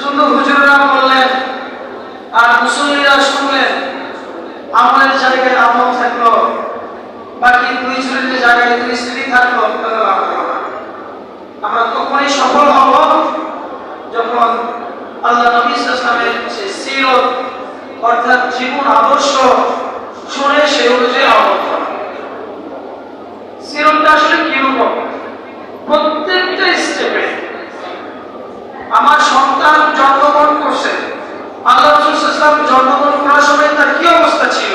শুধু হুজুররা বললেন, আর মুসল্লিরা শুনলেন আমলের জায়গায় আমল থাকল, বাকি দুই শ্রেণির জায়গায় দুই স্ত্রী থাকল আমরা তখনই সফল হব যখন আল্লাহ নবী ইসলামের যে সিরত, অর্থাৎ জীবন আদর্শ, শুনে সে অনুযায়ী আমল সিরতটা আসলে কীরকম প্রত্যেকটা স্টেপে আমার সন্তান আল্লাহ রসুল ইসলাম জন্মগ্রহণ করার সময় তার কি অবস্থা ছিল?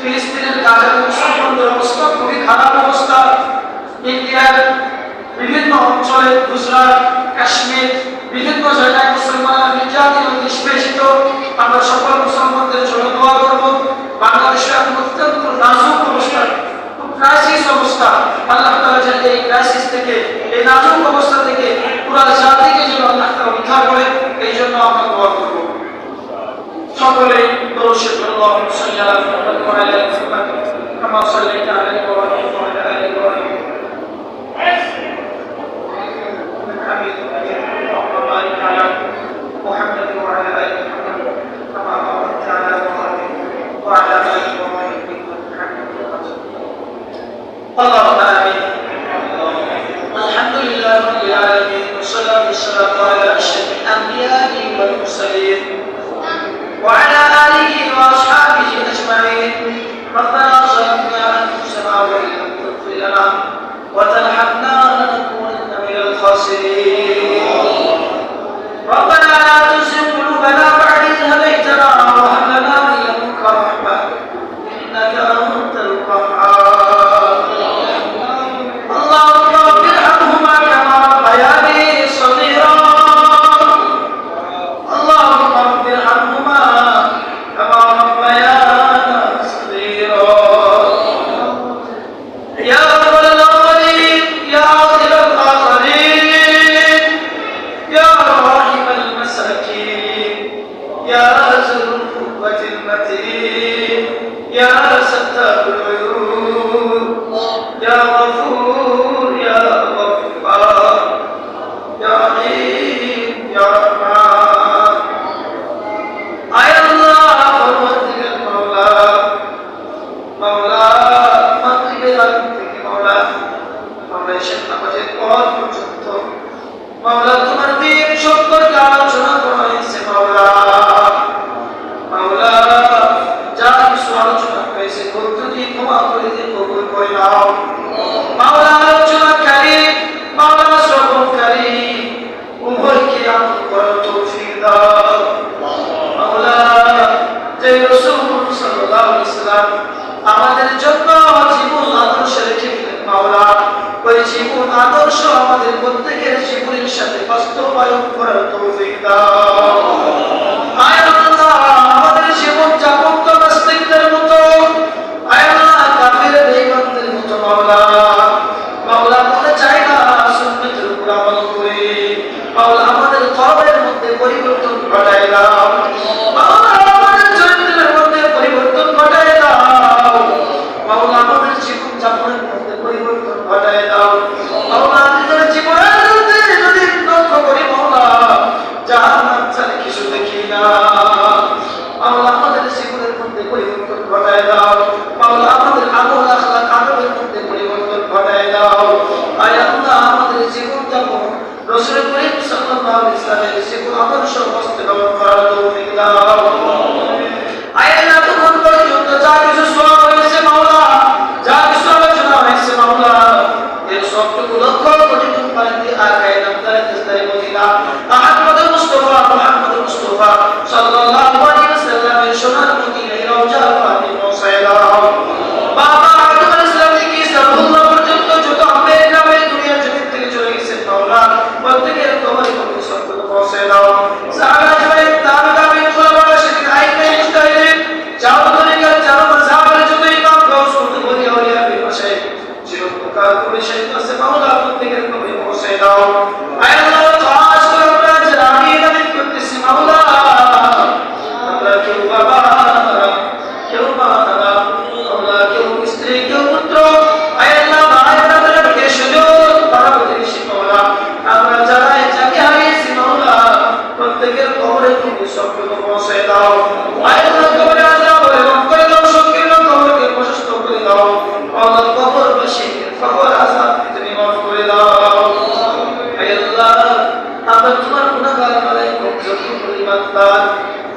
ফিলিস্তিনের গাজার মুসলমানদের অবস্থা খুবই খারাপ অবস্থা। ইন্ডিয়ার বিভিন্ন অঞ্চলে গুজরাট, কাশ্মীর, বিভিন্ন জায়গায় মুসলমানরা নির্যাতিত, নিষ্পেষিত। আমরা সকল মুসলমানদের জন্য দোয়া করব। বাংলাদেশে এখন অত্যন্ত নাজুক অবস্থা, খুব ক্রাইসিস অবস্থা। আল্লাহ তালা যেন এই ক্রাইসিস থেকে, এই নাজুক অবস্থা থেকে পুরো জাতিকে যেন আল্লাহ তালা উদ্ধার করে এই জন্য আমরা দোয়া করব। সকলে দর্শক আল্লাহ সাল্লাল্লাহু وعلى ال كما صليت على إبراهيم وعلى آل إبراهيم محمد وعلى آل محمد كما يا ذا القوة المتين يا ستار العيون يا غفور يا غفار يا رحيم يا رحمن أي الله حرمتك المولى مولا مقيد لك مولا مولا شيخنا مجيد قرآن مجدد مولا সে কোনো আদর্শ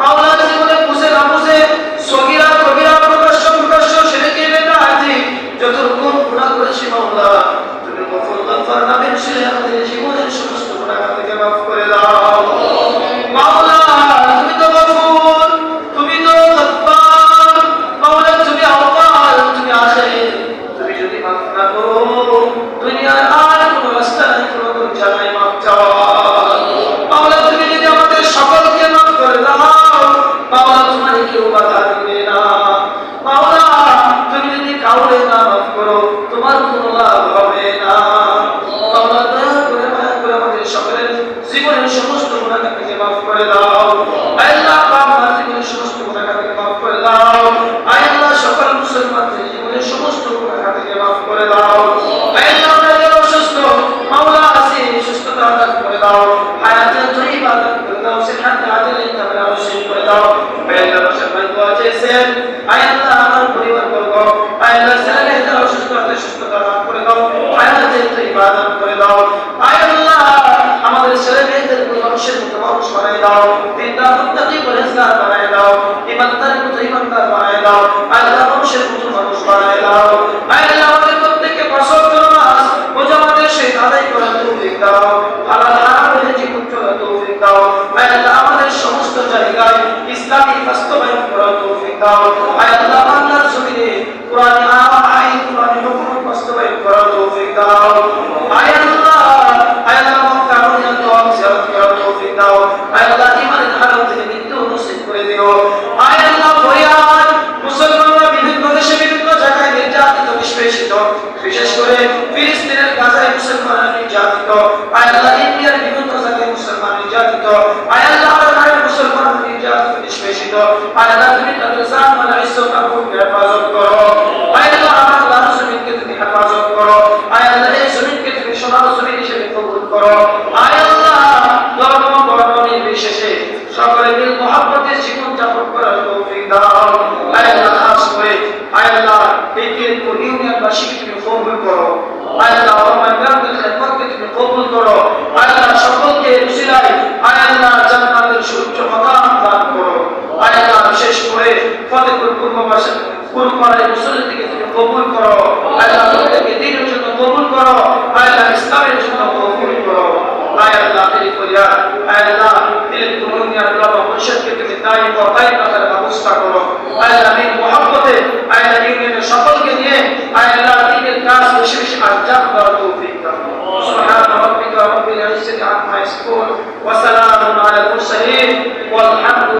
মাওলা দাও আল্লাহ যারা অসুস্থ মাওলা আছে সুস্থতা দান করে দাও হায়াতের তৈয়বা দান করে দাও সেহাতে আজলে তারা অসুস্থ করে দাও আল্লাহ সবাই দোয়া চেয়েছেন বাস্তবায়ন করার তৌফিক দাও। আয় আল্লাহ বাংলার জমিনে কোরআন আইন কোরআন হুকুম বাস্তবায়ন করার তৌফিক দাও। আয় আল্লাহ আয় আল্লাহ মক্কা পর্যন্ত জিয়ারত করার তৌফিক দাও। আয় আল্লাহ ইমানের হারাম থেকে মৃত্যু নসিব করে দিও আয় আল্লাহ ফরিয়াদ মুসলমানরা বিভিন্ন দেশে বিভিন্ন জায়গায় নির্যাতিত নিষ্পেষিত বিশেষ করে ফিলিস্তিনের গাজায় মুসলমানরা নির্যাতিত আয় আল্লাহ ইন্ডিয়ার বিভিন্ন জায়গায় মুসলমান নির্যাতিত আয় আল্লাহ আরাকানের মুসলমান নির্যাতিত নিষ্পেষিত আয় আল্লাহ তুমি তাদের জান মাল ইজ্জত আবরুকে হেফাজত করো আয় আল্লাহ আমার আল্লাহ জমিনকে তুমি হেফাজত করো আয় আল্লাহ এই জমিনকে তুমি সোনার জমিন হিসেবে কবুল করো। আয় আল্লাহ ধর্ম বর্ণ নির্বিশেষে সকলে মিল মহাব্বতের জীবন যাপন করার তৌফিক দাও। আয় আল্লাহ, খাস করে। আয় আল্লাহ এই তিনপুর ইউনিয়নবাসীকে তুমি কবুল করো। আয় আল্লাহ আমার গ্রামের খেদমতকে তুমি কবুল করো। আয় আল্লাহ, সকলকে উসিলায় আয় আল্লাহ, জান্নাতের সুউচ্চ মাকাম দান করো। আয় আল্লাহ, বিশেষ করে ফতেপুর পূর্ববাসী পূর্বপাড়ায় মুসলিমকে তুমি কবুল করো। আল্লাহ, প্রত্যেককে দিনের জন্য কবুল করো। আল্লাহ, ইসলামের জন্য করিয়া আল্লাহ দিল দুনিয়া রব মুশকিলকে মিটাই ও তাই করার ব্যবস্থা করো আল্লাহ এই মুহাব্বতে আল্লাহ ইউনিয়নের সকলকে নিয়ে আল্লাহ দিনের কাজ বেশি বেশি আঞ্জাম দেওয়ার তৌফিক দাও سبحان ربك رب العزة عما يصفون وسلام على المرسلين والحمد